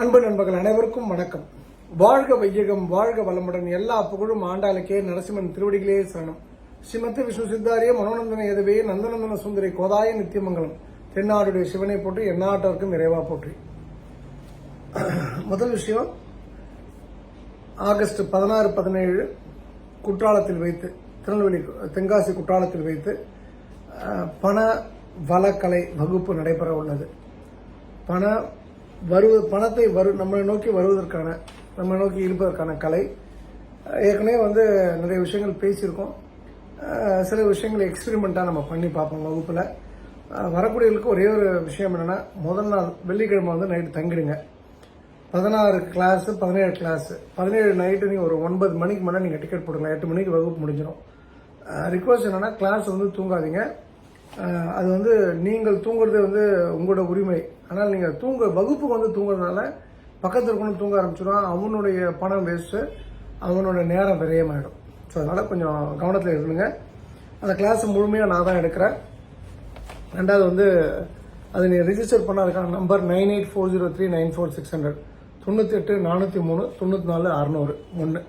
அன்பு நண்பர்கள் அனைவருக்கும் வணக்கம். வாழ்க வையகம் வாழ்க வளமுடன். எல்லா புகழும் ஆண்டாளுக்கே நரசிம்மன் திருவடிகளே சரணம். ஸ்ரீமத்தி விஷ்ணு சித்தாரிய மனோநந்தன எதவே நந்தநந்தன சுந்தரி கோதாய நித்தியமங்கலம் தென்னாடுடைய சிவனை போற்றி எந்நாட்டவருக்கும் இறைவா போற்றி. முதல் விஷயம் ஆகஸ்ட் பதினாறு பதினேழு குற்றாலத்தில் வைத்து திருநெல்வேலி தென்காசி குற்றாலத்தில் வைத்து பண வளக்கலை வகுப்பு நடைபெற உள்ளது பண வருவ பணத்தை வரு நம்மளை நோக்கி வருவதற்கான நம்மளை நோக்கி இருப்பதற்கான கலை. ஏற்கனவே வந்து நிறைய விஷயங்கள் பேசியிருக்கோம். சில விஷயங்களை எக்ஸ்பெரிமெண்ட்டாக நம்ம பண்ணி பார்ப்போம் வகுப்பில். வரக்கூடியவர்களுக்கு ஒரே ஒரு விஷயம் என்னென்னா முதல் நாள் வெள்ளிக்கிழமை வந்து நைட்டு தங்கிடுங்க. பதினாறு கிளாஸு பதினேழு கிளாஸு பதினேழு நைட்டு நீங்கள் ஒரு ஒன்பது மணிக்கு மேலே நீங்கள் டிக்கெட் போடுங்க எட்டு மணிக்கு வகுப்பு முடிஞ்சிடும் ரிக்வஸ்ட் என்னென்னா கிளாஸ் வந்து தூங்காதீங்க. அது வந்து நீங்கள் தூங்குறது வந்து உங்களோட உரிமை. ஆனால் நீங்கள் தூங்க வகுப்புக்கு வந்து தூங்குறதுனால பக்கத்தில் இருக்கணும் தூங்க ஆரம்பிச்சிடும் அவனுடைய பணம் வேஸ்ட்டு அவனோட நேரம் விரயமாயிடும். ஸோ அதனால் கொஞ்சம் கவனத்தில் இருந்துங்க. அந்த கிளாஸ் முழுமையாக நான் தான் எடுக்கிறேன். ரெண்டாவது வந்து அது நீ ரிஜிஸ்டர் பண்ண அதுக்கான number nine eight four zero three nine four six hundred தொண்ணூற்றி எட்டு நானூற்றி மூணு தொண்ணூற்றி நாலு அறநூறு. ஒன்று